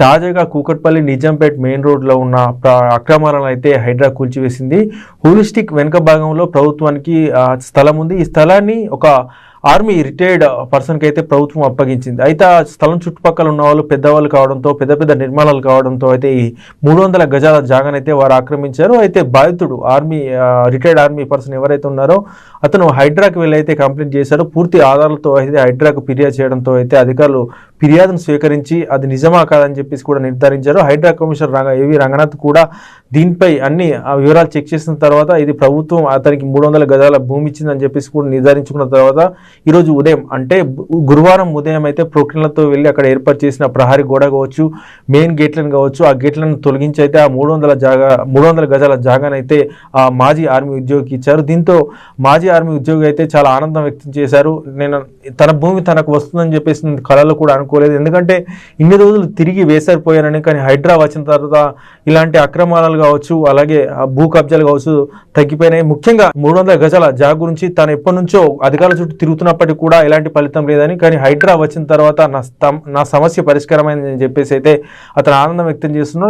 తాజాగా కూకట్పల్లి నిజాంపేట్ మెయిన్ రోడ్లో ఉన్న అక్రమాలను అయితే హైడ్రా కూల్చివేసింది. హోలిస్టిక్ వెనుక భాగంలో ప్రభుత్వానికి స్థలం ఉంది. ఈ స్థలాన్ని ఒక ఆర్మీ రిటైర్డ్ పర్సన్కి అయితే ప్రభుత్వం అప్పగించింది. అయితే ఆ స్థలం చుట్టుపక్కల ఉన్న వాళ్ళు పెద్దవాళ్ళు కావడంతో పెద్ద పెద్ద నిర్మాణాలు కావడంతో అయితే ఈ మూడు వందల గజాల జాగానైతే వారు ఆక్రమించారు. అయితే బాధితుడు ఆర్మీ రిటైర్డ్ ఆర్మీ పర్సన్ ఎవరైతే ఉన్నారో అతను హైడ్రాకి వెళ్ళి అయితే కంప్లైంట్ చేశారు. పూర్తి ఆధారాలతో అయితే హైడ్రాకు ఫిర్యాదు చేయడంతో అయితే అధికారులు ఫిర్యాదును స్వీకరించి అది నిజమా కాదని చెప్పేసి కూడా నిర్ధారించారు. హైడ్రా కమిషనర్ రంగ ఏవి రంగనాథ్ కూడా దీనిపై అన్ని ఆ వివరాలు చెక్ చేసిన తర్వాత ఇది ప్రభుత్వం అతనికి మూడు వందల గజాల భూమి ఇచ్చిందని చెప్పేసి కూడా నిర్ధారించుకున్న తర్వాత ఈరోజు ఉదయం అంటే గురువారం ఉదయం అయితే ప్రొక్లతో వెళ్ళి అక్కడ ఏర్పాటు చేసిన ప్రహారీ గోడ కావచ్చు మెయిన్ గేట్లను కావచ్చు ఆ గేట్లను తొలగించి అయితే ఆ మూడు వందల జాగా మూడు వందల గజాల జాగానైతే ఆ మాజీ ఆర్మీ ఉద్యోగికి ఇచ్చారు. దీంతో మాజీ ఆర్మీ ఉద్యోగి అయితే చాలా ఆనందం వ్యక్తం చేశారు. నేను తన భూమి తనకు వస్తుందని చెప్పేసి నేను కళలో కూడా అనుకోలేదు. ఎందుకంటే ఇన్ని రోజులు తిరిగి వేసారిపోయానని కానీ హైడ్రా వచ్చిన తర్వాత ఇలాంటి అక్రమాలు కావచ్చు అలాగే భూ కబ్జాలు కావచ్చు తగ్గిపోయినాయి. ముఖ్యంగా మూడు వందల గజాల జాగ గురించి తాను ఎప్పటి నుంచో అధికారుల చుట్టూ తిరుగుతున్నప్పటికీ కూడా ఎలాంటి ఫలితం లేదని కానీ హైడ్రా వచ్చిన తర్వాత నా నా సమస్య పరిష్కారమైందని చెప్పేసి అయితే అతను ఆనందం వ్యక్తం చేస్తున్నాడు.